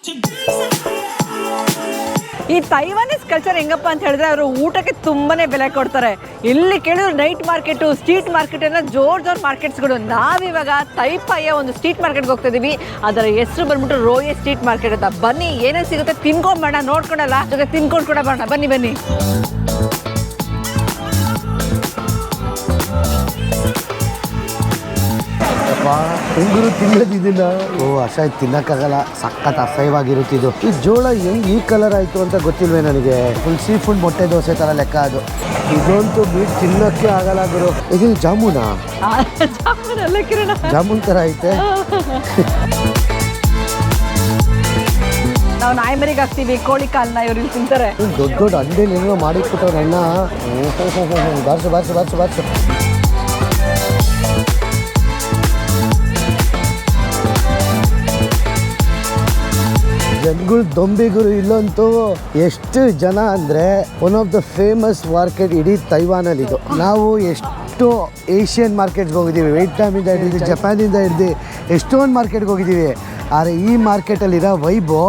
ಈ ತೈವಾನೀಸ್ ಕಲ್ಚರ್ ಹೆಂಗಪ್ಪ ಅಂತ ಹೇಳಿದ್ರೆ ಅವರು ಊಟಕ್ಕೆ ತುಂಬಾನೇ ಬೆಲೆ ಕೊಡ್ತಾರೆ. ಎಲ್ಲಿ ಕೇಳಿದ್ರು ನೈಟ್ ಮಾರ್ಕೆಟು ಸ್ಟ್ರೀಟ್ ಮಾರ್ಕೆಟ್ ಎಲ್ಲ ಜೋರ್ ಜೋರ್ ಮಾರ್ಕೆಟ್ಸ್ಗಳು ನಾವಿವಾಗ ತೈಪಾಯ ಒಂದು ಸ್ಟ್ರೀಟ್ ಮಾರ್ಕೆಟ್ಗೆ ಹೋಗ್ತಾ ಇದೀವಿ ಅದರ ಹೆಸರು ಬಂದ್ಬಿಟ್ಟು ರೋಯೆ ಸ್ಟ್ರೀಟ್ ಮಾರ್ಕೆಟ್ ಅಂತ. ಬನ್ನಿ, ಏನೇನು ಸಿಗುತ್ತೆ ತಿನ್ಕೊಂಡ್ ಬೇಡ ನೋಡ್ಕೊಳಲ್ಲ ಜೊತೆ ತಿನ್ಕೊಂಡು ಕೂಡ ಬೇಡ ಬನ್ನಿ ಬನ್ನಿ. ಉಂಗುರು ತಿನ್ನದಿದ್ದಿಲ್ಲ ಓ ಅಸಹ್ಯ ತಿನ್ನಕ್ಕಾಗಲ್ಲ. ಸಖತ್ ಅಸಹ್ಯವಾಗಿರುತ್ತಿದ್ದು. ಈ ಜೋಳ ಹೆಂಗ್ ಈ ಕಲರ್ ಆಯ್ತು ಅಂತ ಗೊತ್ತಿಲ್ವೇ ನನಗೆ. ಫುಲ್ ಸೀ ಫುಡ್ ಮೊಟ್ಟೆ ದೋಸೆ ತರ ಲೆಕ್ಕ ಅದು. ಇದಂತೂ ಬಿಟ್ಟು ತಿನ್ನಕ್ಕೆ ಆಗಲ್ಲ ಗುರು. ಇದು ಜಾಮೂನಾ? ಆ, ಜಾಮೂನ್ ತರ ಐತೆ. ನಾವು ನಾಯಿ ಮರಿಗೆ ಹಾಕ್ತೀವಿ ಕೋಳಿ ಕಾಲ್ನ ಇವ್ರು ಇಲ್ಲಿ ತಿಂತಾರೆ ದೊಡ್ಡ ದೊಡ್ಡ ಅಂಡೆ ಏನೋ ಮಾಡಿಟ್ಬಿಟ್ಟವ್ರ ಅಣ್ಣ. ಬಾರ್ಸು ಬಾರ್ಸು ಬಾರ್ಸು ಬಾರ್ಸು. ಜನಗಳು ದೊಂಬಿಗುರು ಇಲ್ಲಂತೂ ಎಷ್ಟು ಜನ ಅಂದರೆ one of the famous market ಇಡೀ ತೈವಾನಲ್ಲಿ ಇದು. ನಾವು ಎಷ್ಟು ಏಷ್ಯನ್ ಮಾರ್ಕೆಟ್ಗೆ ಹೋಗಿದ್ದೀವಿ ವಿಯೆಟ್ನಾಮಿಂದ ಹಿಡಿದು ಜಪಾನಿಂದ ಹಿಡಿದು ಎಷ್ಟೊಂದು ಮಾರ್ಕೆಟ್ಗೆ ಹೋಗಿದ್ದೀವಿ. ಆದರೆ ಈ ಮಾರ್ಕೆಟಲ್ಲಿರೋ ವೈಬು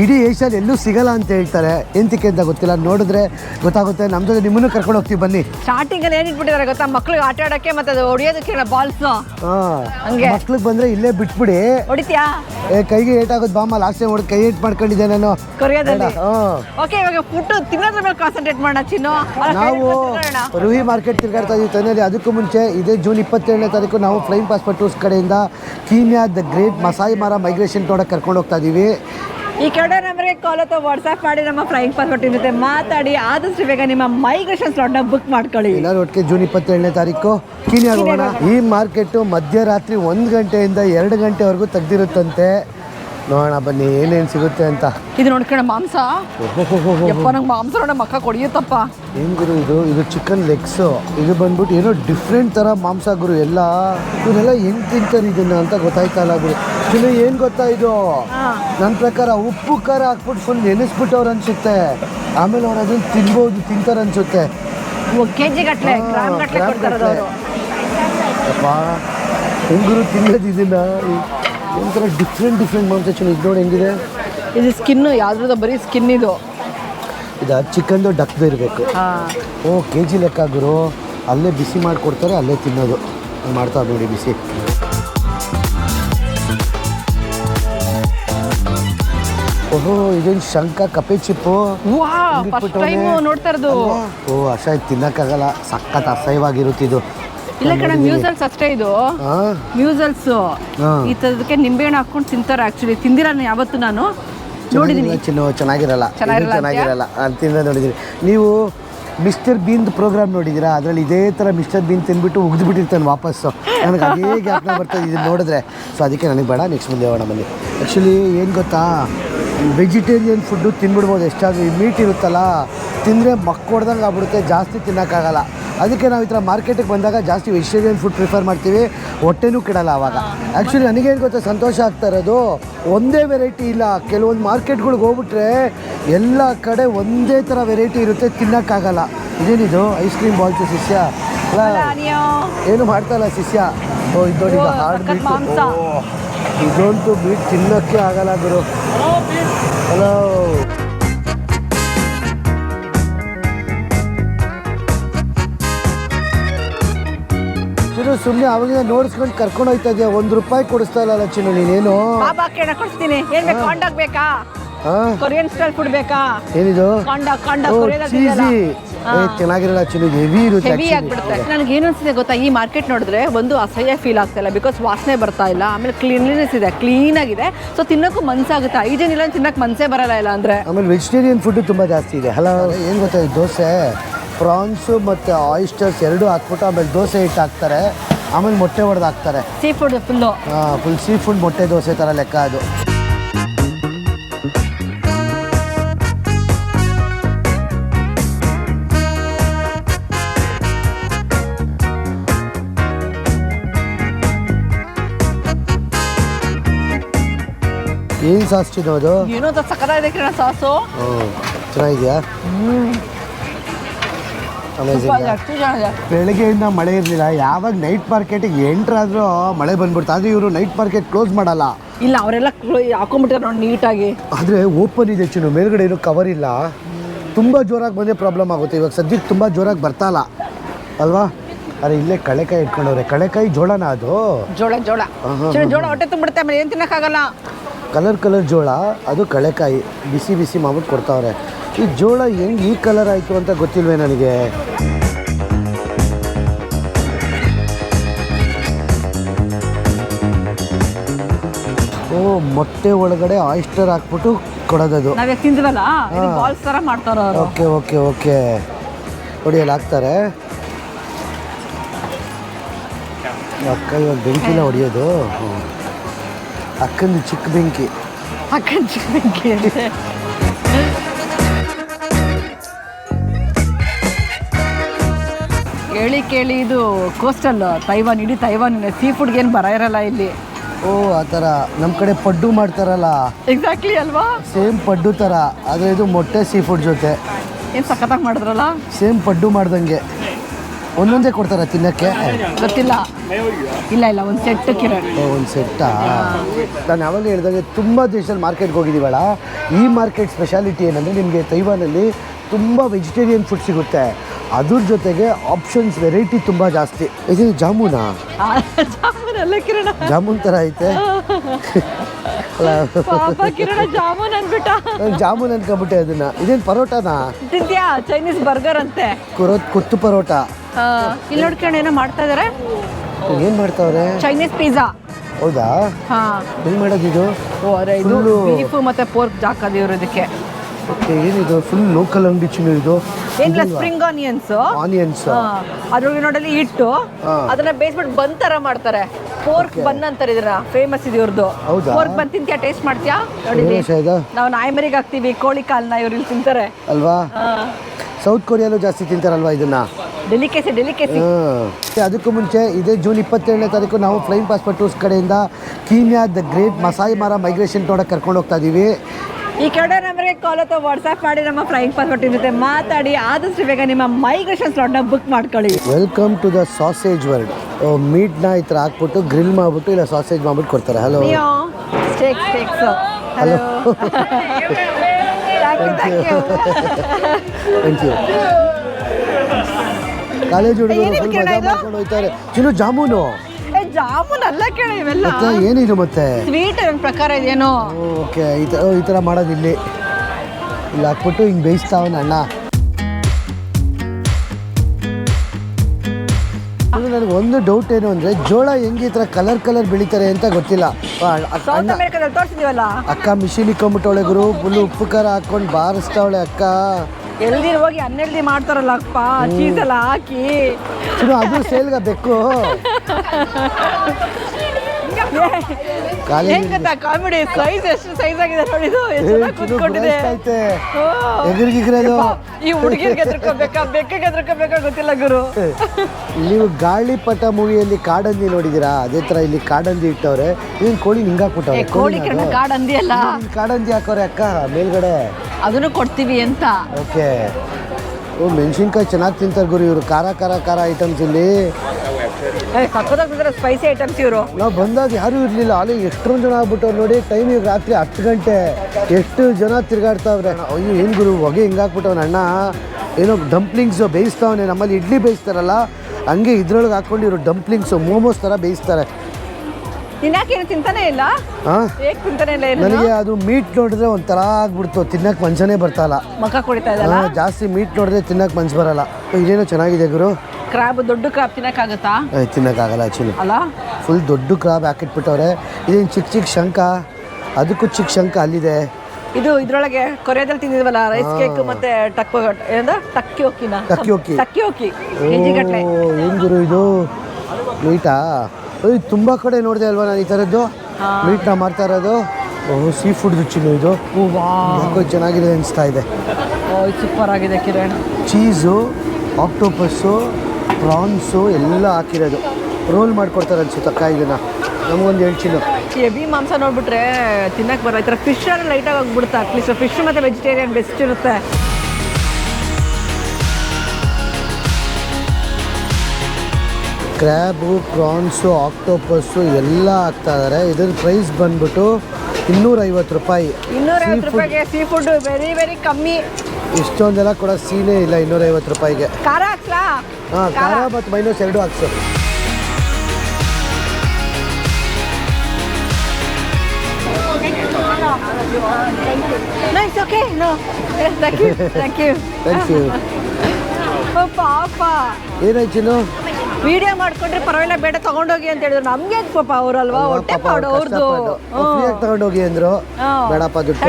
ಇಡೀ ಏಷ್ಯಾದಲ್ಲಿ ಎಲ್ಲೂ ಸಿಗಲ್ಲ ಅಂತ ಹೇಳ್ತಾರೆ. ಎಂತಕ್ಕೆ ಅಂತ ಗೊತ್ತಿಲ್ಲ. ನೋಡಿದ್ರೆ ಗೊತ್ತಾಗುತ್ತೆ. ನಮ್ಮ ಜೊತೆ ನಿಮ್ಮನ್ನು ಕರ್ಕೊಂಡು ಹೋಗ್ತೀವಿ. ಬನ್ನಿ. ಸ್ಟಾರ್ಟಿಂಗ್ ಅಲ್ಲಿ ಏನ್ ಇಟ್ಬಿಟ್ಟಿದ್ದಾರೆ ಗೊತ್ತಾ? ಮಕ್ಳಿಗೆ ಆಟ ಆಡಕ್ಕೆ ಮತ್ತೆ ಅದು ಹೊಡಿಯೋದಕ್ಕೆ ಬಾಲ್ಸ್ ಹಂಗೆ. ಮಕ್ಳಿಗೆ ಬಂದ್ರೆ ಇಲ್ಲೇ ಬಿಟ್ಬಿಡಿ. ಹೊಡಿತ್ಯಾ? ಏ ಕೈಗೆ ಏಟಾಗೋದು ಬಾಮ ಲಾಸ್ಟ್ ಟೈಮ್ ಹೊಡೆದು ಕೈ ಏಟ್ ಮಾಡ್ಕೊಂಡಿದ್ದೆ ನಾನು. ಕೊರಿಯಾದಲ್ಲಿ? ಓಕೆ ಇವಾಗ ಫುಡ್ ತಿನ್ನೋದ್ರ ಮೇಲೆ ಕಾನ್ಸಂಟ್ರೇಟ್ ಮಾಡೋಣ ಚಿನ್ನು. ನಾವು. ರೂಹಿ ಮಾರ್ಕೆಟ್ ತಿರ್ಗಾಡ್ತಾ ಇದೀವಿ. ತನ್ನಲ್ಲಿ ಅದಕ್ಕೂ ಮುಂಚೆ ಇದೇ ಜೂನ್ ಇಪ್ಪತ್ತೇಳನೇ ತಾರೀಕು ನಾವು ಫ್ಲೈಯಿಂಗ್ ಪಾಸ್ಪೋರ್ಟ್ ಟೂರ್ಸ್ ಕಡೆಯಿಂದ Kenya the great Masai Mara migration ತೋಡಕ್ಕೆ ಕರ್ಕೊಂಡು ಹೋಗ್ತಾ ಇದೀವಿ. ಈ ಕೆಡ ನಂಬರ್ಗೆ ಕಾಲ್ ಅಥವಾ ವಾಟ್ಸ್ಆ್ಯಪ್ ಮಾಡಿ ನಮ್ಮ ಫ್ಲೈಯಿಂಗ್ ಪಾಸ್ಪೋರ್ಟ್ ಜೊತೆ ಮಾತಾಡಿ ಆದಷ್ಟು ಬೇಗ ನಿಮ್ಮ ಮೈಗ್ರೇಷನ್ ಸ್ಲಾಟ್ನ ಬುಕ್ ಮಾಡ್ಕೊಳ್ಳಿ. ಎಲ್ಲರೂ ಒಟ್ಟಿಗೆ ಜೂನ್ ಇಪ್ಪತ್ತೇಳನೇ ತಾರೀಕು. ಕೀನ್ಯಾ ಹೋಗೋಣ. ಈ ಮಾರ್ಕೆಟು ಮಧ್ಯರಾತ್ರಿ ಒಂದು ಗಂಟೆಯಿಂದ ಎರಡು ಗಂಟೆವರೆಗೂ ತೆಗ್ದಿರುತ್ತಂತೆ. ನೋಡೋಣ ಬನ್ನಿ ಏನೇನು ಸಿಗುತ್ತೆ ಅಂತ. ಇದು ನೋಡ್ಕಣ ಮಾಂಸ. ಯಪ್ಪ ನಂಗೆ ಮಾಂಸ ನೋಡ ಮಕ್ಕ ಕೊಡಿಯುತ್ತಪ್ಪ. ಏನು ಗುರು ಇದು? ಇದು ಚಿಕನ್ ಲೆಗ್ಸ್ ಇದು ಬಂದ್ಬಿಟ್ಟು ಏನೋ ಡಿಫ್ರೆಂಟ್ ಥರ ಮಾಂಸ ಗುರು ಎಲ್ಲ. ಇವರೆಲ್ಲ ಹೆಂಗೆ ತಿಂತಾರೆ ಇದನ್ನ ಅಂತ ಗೊತ್ತಾಯ್ತಲ್ಲ ಗುರು. ಇನ್ನು ಏನು ಗೊತ್ತಾ ಇದು? ನನ್ನ ಪ್ರಕಾರ ಉಪ್ಪು ಖಾರ ಹಾಕ್ಬಿಟ್ಟು ಫುಲ್ ನೆನೆಸ್ಬಿಟ್ಟವ್ರು ಅನ್ಸುತ್ತೆ. ಆಮೇಲೆ ಅವ್ರು ಅದನ್ನ ತಿನ್ಬೋದು ತಿಂತಾರೆ ಅನ್ಸುತ್ತೆ. ಕೆ ಜಿ ಗಟ್ಲೆ ಗ್ರಾಮ್ ಗಟ್ಲೆ ಗ್ರಾಮ್ ಅವರು ಅಪ್ಪ ಉಂಗುರು ತಿನ್ನೋದು ಇದನ್ನ ಒಂಥರ ಡಿಫ್ರೆಂಟ್ ಡಿಫ್ರೆಂಟ್ ಮಾಂಸ ಚೆನ್ನ ಇದು ನೋಡಿ ಹೆಂಗಿದೆ? ಇದು ಸ್ಕಿನ್ನು ಯಾವ್ದ್ರದ ಬರೀ ಸ್ಕಿನ್ ಇದು. ಇದು ಚಿಕನ್ದು ಡಕ್ದು ಇರಬೇಕು. ಓ ಕೆ ಜಿ ಲೆಕ್ಕ ಗುರು. ಅಲ್ಲೇ ಬಿಸಿ ಮಾಡಿಕೊಡ್ತಾರೆ ಅಲ್ಲೇ ತಿನ್ನೋದು. ಮಾಡ್ತಾ ನೋಡಿ ಬಿಸಿ. ಓಹೋ ಇದೇನು ಶಂಕ ಕಪೆ ಚಿಪ್ಪು? ಫಸ್ಟ್ ಟೈಮ್ ನೋಡ್ತಾ ಇರೋದು. ಓ ಅಸಹ್ಯ ತಿನ್ನಕ್ಕಾಗಲ್ಲ. ಸಖತ್ ಅಸಹ್ಯವಾಗಿರುತ್ತಿದ್ದು ಇಲ್ಲ ಕಣ ಮ್ಯೂಸಲ್ಸ್ ಅಷ್ಟೇ ಇದು. ಮ್ಯೂಸಲ್ಸ್. ಈ ಥರದಕ್ಕೆ ನಿಂಬೆಹಣ್ಣು ಹಾಕೊಂಡು ತಿಂತಾರೆ ಆಕ್ಚುಲಿ ತಿಂದಿರ ಯಾವತ್ತು ನಾನು? ನೋಡಿದೀನಿ. ಚಿನ್ನ ಚೆನ್ನಾಗಿರಲ್ಲ. ಚೆನ್ನಾಗಿರಲ್ಲ ಅಂತಿಂದ ತಿಂದ ನೋಡಿದ್ದೀನಿ ನೀವು ಮಿಸ್ಟರ್ ಬೀನ್ದು ಪ್ರೋಗ್ರಾಮ್ ನೋಡಿದಿರಾ? ಅದರಲ್ಲಿ ಇದೇ ಥರ ಮಿಸ್ಟರ್ ಬೀನ್ ತಿಂದ್ಬಿಟ್ಟು ಉಗಿದು ಬಿಟ್ಟಿರ್ತಾನೆ ವಾಪಸ್ಸು. ನನಗೆ ಅದೇ ಜ್ಞಾಪನ ಬರ್ತದೆ ಇದು ನೋಡಿದ್ರೆ. ಸೊ ಅದಕ್ಕೆ ನನಗೆ ಬೇಡ ನೆಕ್ಸ್ಟ್ ಮುಂದೆ ಹೋಗೋಣ ಬನ್ನಿ. ಆ್ಯಕ್ಚುಲಿ ಏನು ಗೊತ್ತಾ? ವೆಜಿಟೇರಿಯನ್ ಫುಡ್ಡು ತಿನ್ಬಿಡ್ಬೋದು ಎಷ್ಟಾದರೂ ಈ ಮೀಟ್ ಇರುತ್ತಲ್ಲ ತಿಂದರೆ ಮಕ್ಕೊಡ್ದಂಗೆ ಆಗ್ಬಿಡುತ್ತೆ ಜಾಸ್ತಿ ತಿನ್ನೋಕ್ಕಾಗಲ್ಲ. ಅದಕ್ಕೆ ನಾವು ಈ ಥರ ಮಾರ್ಕೆಟಿಗೆ ಬಂದಾಗ ಜಾಸ್ತಿ ವೆಜಿಟೇರಿಯನ್ ಫುಡ್ ಪ್ರಿಫರ್ ಮಾಡ್ತೀವಿ ಹೊಟ್ಟೆನೂ ಕೆಡಲ್ಲ ಆವಾಗ ಆ್ಯಕ್ಚುಲಿ ನನಗೇನು ಗೊತ್ತಾ ಸಂತೋಷ ಆಗ್ತಾ ಇರೋದು ಒಂದೇ ವೆರೈಟಿ ಇಲ್ಲ. ಕೆಲವೊಂದು ಮಾರ್ಕೆಟ್ಗಳಿಗೆ ಹೋಗ್ಬಿಟ್ರೆ ಎಲ್ಲ ಕಡೆ ಒಂದೇ ಥರ ವೆರೈಟಿ ಇರುತ್ತೆ ತಿನ್ನೋಕ್ಕಾಗಲ್ಲ. ಇದೇನಿದು ಐಸ್ ಕ್ರೀಮ್ ಬಾಲ್ಸು ಶಿಷ್ಯ? ಏನು ಮಾಡ್ತಾಯಿಲ್ಲ ಶಿಷ್ಯ? ಓ ಇದು ನೋಡಿ ಹಾರ್ಡ್ ಬೀಟ್ ಮಾಂಸ. ಇದಂತೂ ಬೀಟ್ ತಿನ್ನೋಕ್ಕೆ ಆಗಲ್ಲ ಗುರು. ಹಲೋ ಚಿನ್ನು ಸುಮ್ಮನೆ ಅವಾಗಿಂದ ನೋಡಿಸ್ಕೊಂಡು ಕರ್ಕೊಂಡು ಹೋಯ್ತಾ ಇದೆಯಾ. ಒಂದು ರೂಪಾಯಿ ಕೊಡಿಸ್ತಾ ಇಲ್ಲ ಚಿನ್ನು ನೀನೇನು? ಕೊಡ್ತೀನಿ ಬೇಕು ಕೊರಿಯನ್ ಸ್ಟೈಲ್ ಫುಡ್ ಬೇಕಾ? ಏನಿದು? ಕಾಂಡ ಕಾಂಡ ಚೀಸಿ ಏ ಚೆನ್ನಾಗಿರಲ್ಲ ಚಿನ್ನು ಹೆವಿ ಇರುತ್ತೆ ಹೆವಿ ಆಗಿಬಿಡುತ್ತೆ ಆಗ್ಬಿಡುತ್ತೆ. ನನಗೆ ಏನು ಅನ್ಸಿದೆ ಗೊತ್ತಾ? ಈ ಮಾರ್ಕೆಟ್ ನೋಡಿದ್ರೆ ಒಂದು ಅಸಹ್ಯ ಫೀಲ್ ಆಗ್ತಾ ಇಲ್ಲ ಬಿಕಾಸ್ ವಾಸನೆ ಬರ್ತಾ ಇಲ್ಲ ಆಮೇಲೆ ಕ್ಲೀನ್ಲಿನೆಸ್ ಇದೆ ಕ್ಲೀನ್ ಆಗಿದೆ. ಸೊ ತಿನ್ನೋಕ್ಕೂ ಮನ್ಸಾಗುತ್ತೆ? ಐಜನ್ ಇಲ್ಲ ತಿನ್ನಕ್ಕೆ ಮನ್ಸೇ ಬರಲ್ಲ ಇಲ್ಲ ಅಂದ್ರೆ? ಆಮೇಲೆ ವೆಜಿಟೇರಿಯನ್ ಫುಡ್ ತುಂಬಾ ಜಾಸ್ತಿ ಇದೆ. ಹಲೋ ಏನು ಗೊತ್ತಾ ದೋಸೆ? ಪ್ರಾನ್ಸು ಮತ್ತು ಆಯಿಸ್ಟರ್ಸ್ ಎರಡೂ ಹಾಕ್ಬಿಟ್ಟು ಆಮೇಲೆ ದೋಸೆ ಹಿಟ್ಟು ಹಾಕ್ತಾರೆ. ಆಮೇಲೆ ಮೊಟ್ಟೆ ಹೊಡೆದು ಹಾಕ್ತಾರೆ. Seafood full full seafood ಮೊಟ್ಟೆ ದೋಸೆ ಥರ ಲೆಕ್ಕ ಅದು. ಏನು ಸಾಸ್ ತಿನ್ನೋದು ಏನೋ ಸಕ್ಕತ್ತಾಗಿದೆ ಕಿರಣ ಸಾಸು. ಹ್ಞೂ ಚೆನ್ನಾಗಿದೆಯಾ. ಅಷ್ಟು ಚೆನ್ನಾಗಿದೆ ಬೆಳಗ್ಗೆಯಿಂದ ಮಳೆ ಇರಲಿಲ್ಲ ಯಾವಾಗ ನೈಟ್ ಮಾರ್ಕೆಟಿಗೆ ಎಂಟ್ರಾದ್ರೂ ಮಳೆ ಬಂದ್ಬಿಡ್ತು. ಆದರೆ ಇವರು ನೈಟ್ ಮಾರ್ಕೆಟ್ ಕ್ಲೋಸ್ ಮಾಡಲ್ಲ. ಇಲ್ಲ ಅವರೆಲ್ಲ ಹಾಕೊಂಡ್ಬಿಟ್ಟಾರೆ ನೋಡಿ ನೀಟಾಗಿ. ಆದರೆ ಓಪನ್ ಇದೆ ಚಿನ್ನು ಮೇಲ್ಗಡೆ ಏನು ಕವರ್ ಇಲ್ಲ. ತುಂಬ ಜೋರಾಗಿ ಬಂದೇ ಪ್ರಾಬ್ಲಮ್ ಆಗುತ್ತೆ. ಇವಾಗ ಸದ್ಯಕ್ಕೆ ತುಂಬ ಜೋರಾಗಿ ಬರ್ತಾ ಇಲ್ಲ. ಅಲ್ವಾ? ಅರೆ ಇಲ್ಲೇ ಕಳೆಕಾಯಿ ಇಟ್ಕೊಂಡವ್ರೆ. ಕಳೆಕಾಯಿ ಜೋಳನ ಅದು? ಜೋಳ ಜೋಳ. ಚಿನ್ನ ಜೋಳ ಹೊಟ್ಟೆ ತುಂಬಿಡುತ್ತೆ ಆಮೇಲೆ ಏನು ತಿನ್ನಕ್ಕಾಗಲ್ಲ? ಕಲರ್ ಕಲರ್ ಜೋಳ ಅದು ಕಳೆಕಾಯಿ ಬಿಸಿ ಬಿಸಿ ಮಾಡ್ಬಿಟ್ಟು ಕೊಡ್ತಾವ್ರೆ. ಈ ಜೋಳ ಹೆಂಗೆ ಈ ಕಲರ್ ಆಯಿತು ಅಂತ ಗೊತ್ತಿಲ್ವೇ ನನಗೆ? ಓ ಮೊಟ್ಟೆ ಒಳಗಡೆ ಆಯಿಸ್ಟರ್ ಹಾಕ್ಬಿಟ್ಟು ಕೊಡೋದದು. Okay okay okay. ನೋಡಿ ಅಲ್ಲಿ ಹಾಕ್ತಾರೆ. ಅಕ್ಕ ಇವಾಗ ಬೆಂಕಿನ ಹೊಡಿಯೋದು. ಅಕ್ಕಂದು ಚಿಕ್ಕ ಬೆಂಕಿ. ಅಕ್ಕನ ಚಿಕ್ಕ ಬೆಂಕಿ ಅಂತೆ ಕೇಳಿ ಕೇಳಿ ಇದು ಕೋಸ್ಟಲ್ ತೈವಾನ್ ಇಡೀ ತೈವಾನ್ ಸೀ ಫುಡ್ ಏನು ಬರ ಇರಲ್ಲ ಇಲ್ಲಿ. ಓ ಆ ಥರ ನಮ್ಮ ಕಡೆ ಪಡ್ಡು ಮಾಡ್ತಾರಲ್ಲ. ಎಕ್ಸಾಕ್ಟ್ಲಿ ಅಲ್ವಾ? ಸೇಮ್ ಪಡ್ಡು ಥರ ಆದರೆ ಇದು ಮೊಟ್ಟೆ ಸೀ ಫುಡ್ ಜೊತೆ. ಏನು ಸಖತ್ತಾಗಿ ಮಾಡಿದ್ರಲ್ಲ? ಸೇಮ್ ಪಡ್ಡು ಮಾಡ್ದಂಗೆ. ಒಂದೊಂದೇ ಕೊಡ್ತಾರ ತಿನ್ನಕ್ಕೆ? ಗೊತ್ತಿಲ್ಲ. ಇಲ್ಲ ಇಲ್ಲ ಒಂದು ಸೆಟ್ ಒಂದು ಸೆಟ್ಟಾ ನಾನು ಯಾವಾಗ ಹೇಳಿದಾಗ ತುಂಬ ದೇಶದಲ್ಲಿ ಮಾರ್ಕೆಟ್ಗೆ ಹೋಗಿದ್ದೀವಲ್ಲ ಈ ಮಾರ್ಕೆಟ್ ಸ್ಪೆಷಾಲಿಟಿ ಏನಂದರೆ ನಿಮಗೆ ತೈವಾನಲ್ಲಿ ತುಂಬ ವೆಜಿಟೇರಿಯನ್ ಫುಡ್ ಸಿಗುತ್ತೆ. ಅದ್ರ ಜೊತೆಗೆ ಆಪ್ಷನ್ಸ್ ವೆರೈಟಿ ತುಂಬ ಜಾಸ್ತಿ. ಇದು ಜಾಮೂನಾ? ಜಾಮೂನ್ ಥರ ಐತೆ. ಜಾಮೂನ್ ಅನ್ಕೊಂಬಿಟ್ಟೆ ಅದನ್ನ. ಇದೇನು ಪರೋಟಾನಾ? ಚೈನೀಸ್ ಬರ್ಗರ್ ಅಂತೆ. ಕುರತ್ ಕುತ್ತು ಪರೋಟ. ಇಲ್ಲಿ ನೋಡ್ಕೊಂಡು ಏನೋ ಮಾಡ್ತಾ ಇದಾರೆ? ಏನು ಮಾಡ್ತಾವ್ರೆ? ಚೈನೀಸ್ ಪಿಜ್ಜಾ ಹೌದಾ? ಹಾ. ಹೆಂಗ್ ಮಾಡೋದು ಇದು? ಓ ಅರೆ ಇದು Full- ಬೀಫ್ ಮತ್ತೆ ಪೋರ್ಕ್ ಜಾಕದು ಇವ್ರು ಇದಕ್ಕೆ. ಓಕೆ ಏನಿದು? ಫುಲ್ ಲೋಕಲ್ ಅಂಗಡಿ ಚಿನ್ನ ಇದು ಏನಿಲ್ಲ ಸ್ಪ್ರಿಂಗ್ ಆನಿಯನ್ಸ್ ಆನಿಯನ್ಸ್ ಅದ್ರೊಳಗೆ ನೋಡಲ್ಲಿ ಇಟ್ಟು ಹಾ. ಅದನ್ನ ಬೇಯಿಸ್ಬಿಟ್ಟು ಬನ್ ತರ ಮಾಡ್ತಾರೆ. ಪೋರ್ಕ್ ಬನ್ ಅಂತಾರೆ ಇದ್ರ ಫೇಮಸ್ ಇದೆ ಇವ್ರದ್ದು ಹೌದಾ? ಪೋರ್ಕ್ ಬನ್ ತಿಂತ್ಯಾ ಟೇಸ್ಟ್ ಮಾಡ್ತೀಯಾ? ನೋಡಿ ಇಲ್ಲಿ. ವಿಷಯ ಇದು? ನಾವು ನಾಯಿ ಮರಿಗೆ ಹಾಕ್ತಿವಿ ಕೋಳಿ ಕಾಲ್ನ ಇವ್ರು ಇಲ್ಲಿ ತಿಂತಾರೆ. ಅಲ್ವಾ? ಸೌತ್ ಕೊರಿಯಲ್ಲೂ ಜಾಸ್ತಿ ತಿಂತಾರಲ್ವಾ ಇದನ್ನ? ಡೆಲಿಕೇಸಿ ಡೆಲಿಕೇಸಿ. ಅದಕ್ಕೂ ಮುಂಚೆ ಇದೇ ಜೂನ್ ಇಪ್ಪತ್ತೇಳನೇ ತಾರೀಕು ನಾವು ಫ್ಲೈನ್ ಪಾಸ್ಪೋರ್ಟ್ ಟೂರ್ಸ್ ಕಡೆಯಿಂದ Kenya the great Masai Mara migration ನೋಡಕ್ಕೆ ಕರ್ಕೊಂಡು ಹೋಗ್ತಾ ಇದ್ದೀವಿ ಈ ಕೆಡ ನಂಬರ್ಗೆ ಕಾಲ್ ಅಥವಾ ವಾಟ್ಸ್ಆ್ಯಪ್ ಮಾಡಿ ನಮ್ಮ ಫ್ಲೈಯಿಂಗ್ ಪಾಸ್ಪೋರ್ಟ್ ಜೊತೆ ಮಾತಾಡಿ ಆದಷ್ಟು ಬೇಗ ನಿಮ್ಮ ಮೈಗ್ರೇಷನ್ ಸ್ಲಾಟ್ನ ಬುಕ್ ಮಾಡ್ಕೊಳ್ಳಿ. Welcome to the sausage world ಮೀಟ್ನ ಈ ಥರ ಹಾಕ್ಬಿಟ್ಟು ಗ್ರಿಲ್ ಮಾಡಿಬಿಟ್ಟು ಇಲ್ಲ ಸಾಸೇಜ್ ಮಾಡ್ಬಿಟ್ಟು ಕೊಡ್ತಾರೆ. Hello steak steaks hello thank you thank you college ಹುಡುಗರು ಫುಲ್ ಮಜಾ? ಮಾಡ್ಕೊಂಡು ಹೋಗ್ತಾರೆ. ಚಿನ್ನು ಜಾಮೂನು. ಜಾಮೂನ್ ಅಲ್ಲ ಕೇಳ ಇವೆಲ್ಲ. ಮತ್ತೆ ಏನಿದು ಮತ್ತೆ? ಸ್ವೀಟ್ ಪ್ರಕಾರ ಇದೇನೋ. ಓಕೆ ಈ ಥರ ಈ ಥರ ಮಾಡೋದು ಇಲ್ಲಿ ಇಲ್ಲಿ ಹಾಕ್ಬಿಟ್ಟು ಹಿಂಗೆ ಬೇಯಿಸ್ತಾವನ ಅಣ್ಣ. ನನಗೆ ಒಂದು ಡೌಟ್ ಏನು ಅಂದ್ರೆ ಜೋಳ ಹೆಂಗೆ ಈ ತರ ಕಲರ್ ಕಲರ್ ಬೆಳಿತಾರೆ ಅಂತ ಗೊತ್ತಿಲ್ಲ. ಆ, ಅಕ್ಕ- ಸೌತ್ ಅಣ್ಣ ಅಮೆರಿಕಾದಲ್ಲಿ ತೋರಿಸಿದೀವಲ್ಲ? ಅಕ್ಕ ಮಿಷಿನ್ ಇಕ್ಕೊಂಬಿಟ್ಟವಳೆ ಗುರು ಫುಲ್ ಉಪ್ಪು ಖಾರ ಹಾಕೊಂಡ್ ಬಾರಿಸ್ತಾವಳೆ ಅಕ್ಕ. ಎಲ್ದಿರ್ ಹೋಗಿ ಹನ್ನೆರಡು ಮಾಡ್ತಾರಲ್ಲ ಅಪ್ಪ ಚೀಸ್ ಎಲ್ಲ ಹಾಕಿ. ಅದು ಸೇಲ್ಗ ಬೇಕು. ಕಾಲೇಜ್ ಹೆಂಗ್ ಗೊತ್ತಾ ಕಾಮಿಡಿ? ಸೈಜ್ ಎಷ್ಟು ಸೈಜ್ ಆಗಿದೆ ನೋಡಿದು ಎಷ್ಟು ಚೆನ್ನಾಗಿ ಕೂತ್ಕೊಂಡಿದೆ. ಎದುರಿಗಿರೋದು ಈ ಹುಡುಗಿರ್ಗೆ ಎದ್ರಕೋಬೇಕಾ? ಬೆಕ್ಕಗೆ ಎದ್ರಕೋಬೇಕಾ ಗೊತ್ತಿಲ್ಲ ಗುರು. ನೀವು ಗಾಳಿಪಟ ಮೂವಿಯಲ್ಲಿ ಕಾಡಂದಿ ನೋಡಿದಿರಾ ಅದೇ ತರ ಇಲ್ಲಿ ಕಾಡಂದಿ ಇಟ್ಟವ್ರೆ. ಇನ್ ಕೋಳಿ ಹಿಂಗ ಏ ಹಾಕ್ಬಿಟ್ಟವ್ರೆ ಕೋಳಿ ಕಾಡಂದಿ ಕಾಡ್ ಅಲ್ಲ ಕಾಡಂದಿ ಹಾಕೋರೆ ಅಕ್ಕ ಮೇಲ್ಗಡೆ. ಅದನ್ನು ಕೊಡ್ತೀವಿ ಅಂತ. ಓಕೆ. ಓ ಮೆಣಸಿನ್ಕಾಯಿ ಚೆನ್ನಾಗಿ ತಿಂತಾರೆ ಗುರು ಇವರು. ಖಾರ ಖಾರ ಖಾರ ಐಟಮ್ಸ್ ಇಲ್ಲಿ. ಸ್ಪೈಸಿ ಐಟಮ್ಸ್ ಇವರು. ನಾವು ಬಂದಾಗ ಯಾರೂ ಇರಲಿಲ್ಲ. ಅಲ್ಲಿ ಎಷ್ಟೊಂದು ಜನ ಆಗ್ಬಿಟ್ಟವ್ರು ನೋಡಿ ಟೈಮ್ ಈಗ ರಾತ್ರಿ ಹತ್ತು ಗಂಟೆ. ಎಷ್ಟು ಜನ ತಿರ್ಗಾಡ್ತಾವ್ರೆ. ಅಯ್ಯೋ ಏನು ಗುರು ಹೊಗೆ ಹಿಂಗೆ ಹಾಕ್ಬಿಟ್ಟವ್ನ ಅಣ್ಣ. ಏನೋ ಡಂಪ್ಲಿಂಗ್ಸು ಬೇಯಿಸ್ತಾವನೆ. ನಮ್ಮಲ್ಲಿ ಇಡ್ಲಿ ಬೇಯಿಸ್ತಾರಲ್ಲ ಹಂಗೆ ಇದ್ರೊಳಗೆ ಹಾಕ್ಕೊಂಡು ಇವರು ಡಂಪ್ಲಿಂಗ್ಸು ಮೋಮೋಸ್ ಥರ ಬೇಯಿಸ್ತಾರೆ. ತಿಂತಾನೆ ಇಲ್ಲ? ಹೇಗ್ ತಿಂತಾನೆ ಇಲ್ಲ ಏನು ನನಗೆ ಅದು ಮೀಟ್ ನೋಡಿದ್ರೆ ಒಂಥರ ಆಗ್ಬಿಡ್ತು. ತಿನ್ನಕ್ಕೆ ಮನ್ಸನೇ ಕುಡಿತಾ ಇದಲ್ಲ ಜಾಸ್ತಿ ಮೀಟ್ ನೋಡಿದ್ರೆ ತಿನ್ನಕ್ಕೆ ಮನ್ಸು ಬರಲ್ಲ. ಇದೇನೋ ಚೆನ್ನಾಗಿದೆ ಗುರು? ಕ್ರಾಬ್ ದೊಡ್ಡ ಕ್ರಾಬ್ ತಿನ್ನಕ್ಕಾಗತ್ತಾ? ತಿನ್ನಕಾಗಲ್ಲ ತಿನ್ನಕ್ಕಾಗಲ್ಲ ಆ್ಯಕ್ಚುಲಿ ಅಲ್ಲ? ಫುಲ್ ದೊಡ್ಡ ಕ್ರಾಬ್ ಹಾಕಿಟ್ಬಿಟ್ಟವ್ರೆ ಇದೇನು ಚಿಕ್ಕ ಚಿಕ್ಕ ಶಂಕ? ಅದಕ್ಕೂ ಚಿಕ್ಕ ಶಂಕ ಅಲ್ಲಿದೆ. ಇದು ಇದ್ರೊಳಗೆ ಕೊರಿಯಾದಲ್ಲಿ ತಿಂದಿದ್ವಲ್ಲ ರೈಸ್ ಕೇಕ್ ಮತ್ತೆ ಟಕ್ ಏನದ? ಟಕ್ಕಿ ಟಕ್ಕಿ. ಟಕ್ಕಿ ಗಟ್ಲೆ? ಏನು ಗುರು ಇದು? ಮೀಟಾ ಏಯ್ ತುಂಬ ಕಡೆ ನೋಡಿದೆ ಅಲ್ವಾ ನಾನು ಈ ಥರದ್ದು ಮೀಟ್ನ ಮಾಡ್ತಾ ಇರೋದು. ಓಹ್ ಸೀ ಫುಡ್ ರುಚಿನೂ ಇದು. ಯಾಕೋ ಚೆನ್ನಾಗಿದೆ ಅನಿಸ್ತಾ ಇದೆ. ಸೂಪರ್ ಆಗಿದೆ ಕಿರಣ್. ಚೀಸು ಆಕ್ಟೋಪಸ್ಸು ಪ್ರಾನ್ಸು ಎಲ್ಲ ಹಾಕಿರೋದು. ರೋಲ್ ಮಾಡ್ಕೊಡ್ತಾರೆ ಅನ್ಸುತ್ತೆ ಅಕ್ಕ ಇದನ್ನು. ನಮಗೊಂದು ಹೇಳ್ಚಿನ್ನು. ಎಬಿ ಮಾಂಸ ನೋಡ್ಬಿಟ್ರೆ ತಿನ್ನಕ್ಕೆ ಬರೋ ಈ ಥರ ಫಿಶ್ ಲೈಟಾಗಿ ಹೋಗ್ಬಿಡುತ್ತೆ ಅಟ್ಲೀಸ್ಟ್ ಫಿಶ್ ಮತ್ತು ವೆಜಿಟೇರಿಯನ್ ಬೆಸ್ಟ್ ಇರುತ್ತೆ. ಕ್ರ್ಯಾಬು ಪ್ರಾನ್ಸು ಆಕ್ಟೋಪಸ್ಸು ಎಲ್ಲ ಹಾಕ್ತಾ ಇದ್ದಾರೆ ಇದ್ರ ಪ್ರೈಸ್ ಬಂದ್ಬಿಟ್ಟು ಇನ್ನೂರೈವತ್ತು ರೂಪಾಯಿ. ಇನ್ನೂರೈವತ್ತು ರೂಪಾಯಿಗೆ ಸೀ ಫುಡ್ ವೆರಿ ವೆರಿ ಕಮ್ಮಿ. ಇಷ್ಟೊಂದೆಲ್ಲ ಕೂಡ ಸೀನೇ ಇಲ್ಲ ಇನ್ನೂರೈವತ್ತು ರೂಪಾಯಿಗೆ ಖಾರ ಹಾಕ್ಲಾ ಹಾ ಖಾರ ಮತ್ತು ಮೈನಸ್ ಎರಡು ಹಾಕ್ಸು No, it's okay. No. Yes, thank you. Thank you. Thank you ಓ, ಪಾಪ ಏನಾಯ್ತು ವಿಡಿಯೋ ಮಾಡ್ಕೊಂಡ್ರೆ ಪರವಾಗಿಲ್ಲ ಬೇಡ ತಗೊಂಡೋಗಿ ಅಂತ ಹೇಳಿದ್ರು. ನಮ್ಗೆ ಪಾಪ ಅವ್ರಲ್ವಾ ಹೊಟ್ಟೆ ಪಾಡು ಅವ್ರದ್ದು ತಗೊಂಡೋಗಿ ಅಂದ್ರು. ಬೇಡಪ್ಪ ದುಡ್ಡು?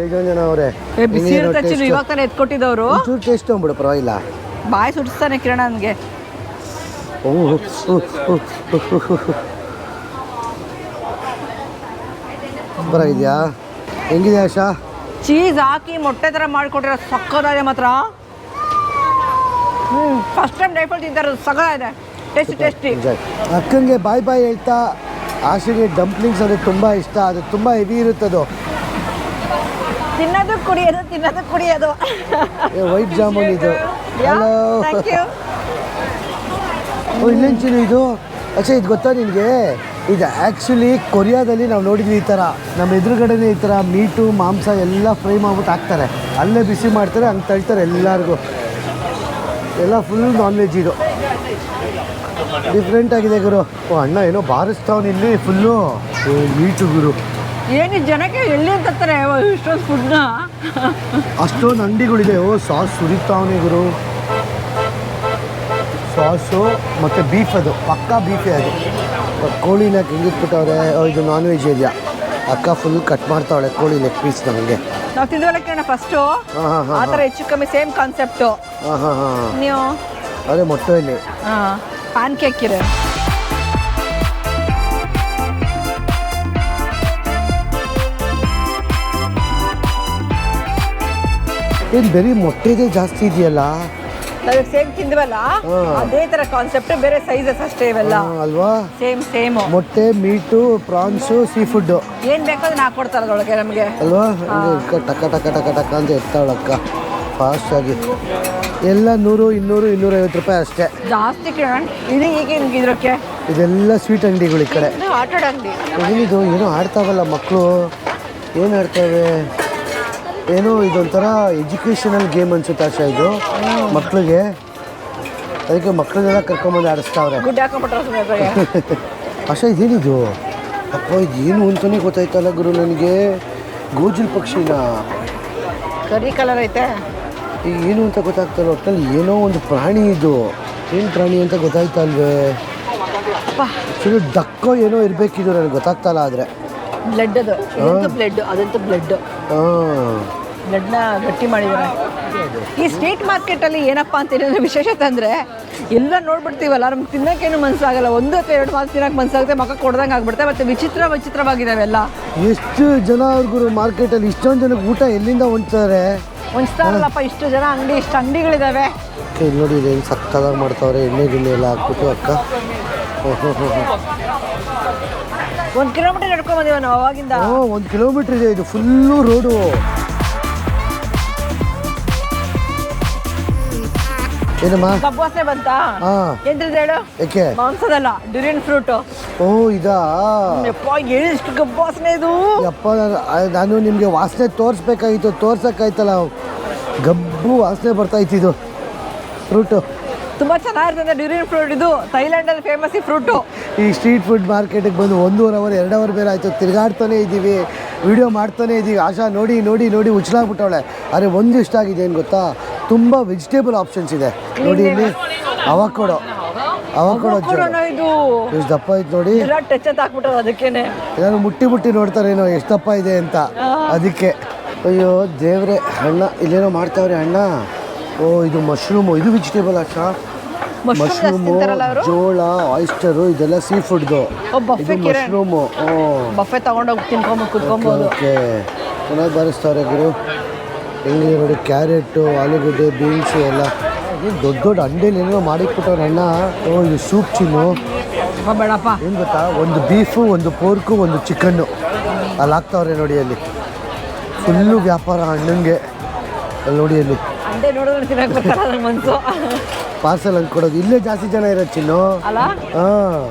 ಬೇಜಾನ್ ಜನ ಅವರೇ. ಬಿಸಿ ಇರುತ್ತೆ ಚಿನ್ನು ಇವಾಗ ತಾನೇ ಎತ್ಕೊಟ್ಟಿದ್ದವರು ಟೇಸ್ಟ್ ತಗೊಂಡ್ಬಿಡು ಪರವಾಗಿಲ್ಲ. ಬಾಯಿ ಸುಡಿಸ್ತಾನೆ ಕಿರಣ ನನಗೆ. ಹೆಂಗಿದೆ ಆಶಾ? ಚೀಸ್ ಹಾಕಿ ಮೊಟ್ಟೆ ಥರ ಮಾಡ್ಕೊಟ್ಟಿರೋ ಸಕ್ಕದಾಗಿದೆ ಮಾತ್ರ. ಹ್ಞೂ ಫಸ್ಟ್ ಟೈಮ್ ಡೈಫಲ್ ತಿಂತಾರೆ ಇದೆ. ಟೇಸ್ಟಿ ಟೇಸ್ಟಿ ನಿಜ. ಅಕ್ಕಂಗೆ ಬಾಯ್ ಬಾಯ್ ಹೇಳ್ತಾ ಆಶೆಗೆ ಡಂಪ್ಲಿಂಗ್ಸ್ ಅಂದರೆ ತುಂಬ ಇಷ್ಟ ಅದು ತುಂಬ ಹೆವಿ ಇರುತ್ತದು ತಿನ್ನೋದು ಕುಡಿಯೋದು ತಿನ್ನೋದು ಕುಡಿಯೋದು ವೈಟ್ ಜಾಮೂನ್ ಇದು. ಹಲೋ ಥ್ಯಾಂಕ್ ಯು ಇಲ್ಲೇನು ಚಿನ್ನು ಇದು? ಅಚ್ಚಾ ಇದು ಗೊತ್ತಾ ನಿನಗೆ? ಇದು ಆ್ಯಕ್ಚುಲಿ ಕೊರಿಯಾದಲ್ಲಿ ನಾವು ನೋಡಿದ್ವಿ ಈ ಥರ ನಮ್ಮ ಎದುರುಗಡೆನೇ ಈ ಥರ ಮೀಟು ಮಾಂಸ ಎಲ್ಲ ಫ್ರೈ ಮಾಡ್ಬಿಟ್ಟು ಹಾಕ್ತಾರೆ. ಅಲ್ಲೇ ಬಿಸಿ ಮಾಡ್ತಾರೆ ಹಂಗೆ ತಳ್ತಾರೆ ಎಲ್ಲರಿಗೂ. ಎಲ್ಲ ಫುಲ್ ನಾನ್ ವೆಜ್ ಇದು. ಡಿಫ್ರೆಂಟ್ ಆಗಿದೆ ಗುರು. ಓ ಅಣ್ಣ ಏನೋ ಬಾರಿಸ್ತಾವ್ನ ಇಲ್ಲಿ ಫುಲ್ಲು ಮೀಟು ಗುರು. ಏನು ಜನಕ್ಕೆ ಎಲ್ಲಿ ಅಂತಾರೆ? ಇಷ್ಟೊಂದು ಫುಡ್ನ ಅಷ್ಟೊಂದು ಅಂಗಡಿಗಳಿದೆ. ಓ ಸಾಸ್ ಸುರಿತಾವ್ನಿ ಗುರು. ಸಾಸು ಮತ್ತು ಬೀಫ್ ಅದು. ಪಕ್ಕಾ ಬೀಫೇ ಅದು. ಕೋಳಿನ ಹೆಂಗಿಟ್ಬಿಟ್ಟವ್ರೆ? ಇದು ನಾನ್ ವೆಜ್ ಇದೆಯಾ? ಅಕ್ಕ ಫುಲ್ ಕಟ್ ಮಾಡ್ತಾವಳೆ ಕೋಳಿ ಲೆಗ್ ಪೀಸ್ ನಮಗೆ. ನಾವು ತಿಂದ್ವಲ್ಲ ಕೇಳೋಣ ಫಸ್ಟು ಆ ಥರ ಹೆಚ್ಚು ಕಮ್ಮಿ ಸೇಮ್ ಕಾನ್ಸೆಪ್ಟು ನೀವು? ಅದೇ ಮೊಟ್ಟೆ ಇಲ್ಲಿ. ಹಾಂ ಪ್ಯಾನ್ ಕೇಕ್ ಇರೆ. ಏನು ಬರೀ ಮೊಟ್ಟೆದೇ ಜಾಸ್ತಿ ಇದೆಯಲ್ಲ? ನಾವೀಗ ಸೇಮ್ ತಿಂದ್ವಲ್ಲ. ಅದೇ ಥರ ಕಾನ್ಸೆಪ್ಟ್ ಬೇರೆ ಸೈಜಸ್ ಅಷ್ಟೇ ಇವೆಲ್ಲ. ಅಲ್ವಾ? ಸೇಮ್ ಸೇಮ್ ಮೊಟ್ಟೆ ಮೀಟು ಪ್ರಾನ್ಸು ಸೀ ಫುಡ್ ಏನು ಬೇಕೋ ಅದನ್ನ ಹಾಕೊಡ್ತಾರೆ ಒಳಗೆ ನಮಗೆ. ಅಲ್ವಾ? ಟಕ ಟಕ ಟಕ ಟಕ ಅಂತ ಎತ್ತಾವಳಕ್ಕ ಆಗಿ. ಎಲ್ಲ ನೂರು ಇನ್ನೂರು ಇನ್ನೂರೈವತ್ತು ರೂಪಾಯಿ ಅಷ್ಟೇ. ಜಾಸ್ತಿ ಕಿರಣ ಇದು ಈಗ ಇದಕ್ಕೆ ಇದೆಲ್ಲ ಸ್ವೀಟ್ ಅಂಗಡಿಗಳು ಈ ಕಡೆ. ಆಟ ಆಡೋ ಅಂಗಡಿ. ಏನಿದು? ಏನೋ ಆಡ್ತಾವಲ್ಲ ಮಕ್ಕಳು. ಏನು ಆಡ್ತವೆ ಏನೋ ಇದೊಂಥರ ಎಜುಕೇಷನಲ್ ಗೇಮ್ ಅನ್ಸುತ್ತೆ ಆಶಾ ಇದು. ಮಕ್ಕಳಿಗೆ ಅದಕ್ಕೆ ಮಕ್ಕಳನ್ನೆಲ್ಲ ಕರ್ಕೊಂಬಂದು ಆಡಿಸ್ತಾವ್ರೆ. ಗುಡ್ಡ ಆಶಾ ಇದೇನಿದು? ಅಪ್ಪ ಇದೇನು ಅಂತಲೇ ಗೊತ್ತಾಯ್ತಲ್ಲ ಗುರು ನನಗೆ. ಗೋಜಿಲ್ ಪಕ್ಷಿನ? ಕರಿ ಕಲರ್ ಐತೆ. ಈಗ ಏನು ಅಂತ ಗೊತ್ತಾಗ್ತಲ್ಲ ಒಟ್ಟಲ್ಲಿ ಏನೋ ಒಂದು ಪ್ರಾಣಿ ಇದು. ಏನು ಪ್ರಾಣಿ ಅಂತ ಗೊತ್ತಾಯ್ತಾ ಅಲ್ವೇ ಅಪ್ಪ. ಆ್ಯಕ್ಚುಲಿ ಡಕ್ಕೋ ಏನೋ ಇರಬೇಕಿದು ನನಗೆ ಗೊತ್ತಾಗ್ತಲ್ಲ ಆದರೆ. ಬ್ಲಡ್ ಅದು. ಬ್ಲಡ್ ಅದಂತೂ ಬ್ಲಡ್. ಬ್ಲಡ್ನ ಗಟ್ಟಿ ಮಾಡಿದ್ದಾರೆ. ಈ ಸ್ಟ್ರೀಟ್ ಮಾರ್ಕೆಟಲ್ಲಿ ಏನಪ್ಪ ಅಂತ ಹೇಳಿದ್ರೆ ವಿಶೇಷತೆ ಅಂದರೆ ಎಲ್ಲ ನೋಡ್ಬಿಡ್ತೀವಲ್ಲ ನಮ್ಗೆ ತಿನ್ನೋಕ್ಕೇನು ಮನಸ್ಸಾಗಲ್ಲ ಒಂದು ಅಥವಾ ಎರಡು ಮಾತು ತಿನ್ನೋಕೆ ಮನಸ್ಸಾಗುತ್ತೆ ಮಕ್ಕ ಕೊಡ್ದಂಗೆ ಆಗ್ಬಿಡುತ್ತೆ ಮತ್ತು ವಿಚಿತ್ರ ವಿಚಿತ್ರವಾಗಿದ್ದಾವೆ ಎಲ್ಲ. ಎಷ್ಟು ಜನ ಅವ್ರಿಗೂ ಮಾರ್ಕೆಟಲ್ಲಿ ಇಷ್ಟೊಂದು ಜನಕ್ಕೆ ಊಟ ಎಲ್ಲಿಂದ ಹೊಂಚ್ತಾರೆ? ಒಂಚ್ತಾರಲ್ಲಪ್ಪ ಇಷ್ಟು ಜನ ಅಂಗಡಿ ಇಷ್ಟು ಅಂಗಡಿಗಳಿದ್ದಾವೆ. ನೋಡಿ ಏನು ಸಕ್ಕದಾಗಿ ಮಾಡ್ತಾವ್ರೆ ಎಣ್ಣೆ ಗಿಣ್ಣೆ ಎಲ್ಲ ಹಾಕ್ಬಿಟ್ಟು ಅಕ್ಕ. ಒಂದು ಕಿಲೋಮೀಟರ್ ನಡ್ಕೊಂಡ್ ಬಂದಿವ ನಾವು ಅವಾಗಿಂದ. ಹ್ಞೂ ಒಂದು ಕಿಲೋಮೀಟ್ರ್ ಇದೆ ಇದು ಫುಲ್ಲು ರೋಡು ಏನಮ್ಮ? ವಾಸನೆ ಬಂತಾ? ಹಾಂ. ಎಂದ್ರದ್ದು ಹೇಳು? ಯಾಕೆ ಮಾಂಸದಲ್ಲ ಡ್ಯೂರಿಯನ್ ಫ್ರೂಟು ಓ ಇದಾ? ಯಪ್ಪ ಎಷ್ಟು ಗಬ್ಬಾಸನೆ ಇದು? ಯಪ್ಪ ನಾನು- ನಿಮಗೆ ವಾಸನೆ ತೋರಿಸ್ಬೇಕಾಗಿತ್ತು ತೋರ್ಸಕ್ಕಾಯ್ತಲ್ಲ. ಗಬ್ಬು ವಾಸನೆ ಬರ್ತಾಯಿತ್ತು ಇದು. ಫ್ರೂಟು ತುಂಬಾ ಚೆನ್ನಾಗಿರ್ತದೆ ಡ್ಯೂರಿನ್ ಫ್ರೂಟ್ ಇದು ಥೈಲ್ಯಾಂಡಲ್ಲಿ ಫೇಮಸ್ ಈ ಫ್ರೂಟು ಈ ಸ್ಟ್ರೀಟ್ ಫುಡ್ ಮಾರ್ಕೆಟಿಗೆ ಬಂದು ಒಂದೂವರೆ ಅವರ್ ಎರಡು ಅವರ್ ಬೇರೆ ಆಯಿತು. ತಿರುಗಾಡ್ತಾನೆ ಇದ್ದೀವಿ ವಿಡಿಯೋ ಮಾಡ್ತಾನೆ ಇದ್ದೀವಿ ಆಶಾ ನೋಡಿ ನೋಡಿ ನೋಡಿ ಉಚ್ಚಲಾಗ್ಬಿಟ್ಟವಳೆ ಅರೆ ಒಂದು ಇಷ್ಟ ಆಗಿದೆ ಏನು ಗೊತ್ತಾ? ತುಂಬ ವೆಜಿಟೇಬಲ್ ಆಪ್ಷನ್ಸ್ ಇದೆ. ನೋಡಿ ಇಲ್ಲಿ ಅವಕೊಡೋ ಇದು. ಎಷ್ಟು ದಪ್ಪ ಐತೆ ನೋಡಿ. ಟಚ್ ಅಂತ ಹಾಕ್ಬಿಟ್ರು ಅದಕ್ಕೇನೆ. ನಾನು ಮುಟ್ಟಿ ಮುಟ್ಟಿ ನೋಡ್ತಾರೇನೋ ಎಷ್ಟು ದಪ್ಪ ಇದೆ ಅಂತ. ಅದಕ್ಕೆ. ಅಯ್ಯೋ ದೇವ್ರೆ ಅಣ್ಣ ಇಲ್ಲೇನೋ ಮಾಡ್ತಾವ್ರೆ ಅಣ್ಣ. ಓ ಇದು ಮಶ್ರೂಮು ಇದು ವೆಜಿಟೇಬಲ್ ಆಶಾ. ಮಶ್ರೂಮ್ ಜೋಳ ಆಯಿಸ್ಟರು ಇದೆಲ್ಲ ಸೀ ಫುಡ್ದು ಇದು ಮಶ್ರೂಮು ಬಫೆ ತಗೊಂಡೋಗಿ ತಿನ್ಕೊಂಬೋದು ಕುತ್ಕೊಬೋದು. ಓಕೆ ಚೆನ್ನಾಗಿ ಬರೆಸ್ತಾರೆ ಗುರು. ಇಲ್ಲಿ ನೋಡಿ ಕ್ಯಾರೆಟು ಆಲೂಗಡ್ಡೆ ಬೀನ್ಸ್ ಎಲ್ಲ. ದೊಡ್ಡ ದೊಡ್ಡ ಅಂಡೇಲಿ ಏನೋ ಮಾಡಿಕ್ಬಿಟ್ಟವ್ರೆ ಅಣ್ಣ. ಓ ಇದು ಸೂಪ್ ಚಿನ್ನು ಬೇಡಪ್ಪ. ಏನು ಗೊತ್ತಾ? ಒಂದು ಬೀಫು ಒಂದು ಪೋರ್ಕು ಒಂದು ಚಿಕನ್ನು ಅಲ್ಲಿ ಹಾಕ್ತಾವ್ರೆ ನೋಡಿ ಅಲ್ಲಿ. ಫುಲ್ಲು ವ್ಯಾಪಾರ ಅಣ್ಣಂಗೆ. ಅಲ್ಲಿ ನೋಡಿ ಅಲ್ಲಿ. ನೋಡಿದ್ರೆ ತಿನ್ನಕ್ ಬರ್ತಾರ ಮನ್ಸು. ಪಾರ್ಸಲ್ ಅಂತ ಕೊಡೋದು. ಇಲ್ಲೇ ಜಾಸ್ತಿ ಜನ ಇರೋ ಚಿನ್ನು. ಅಲ್ಲ? ಹಾಂ.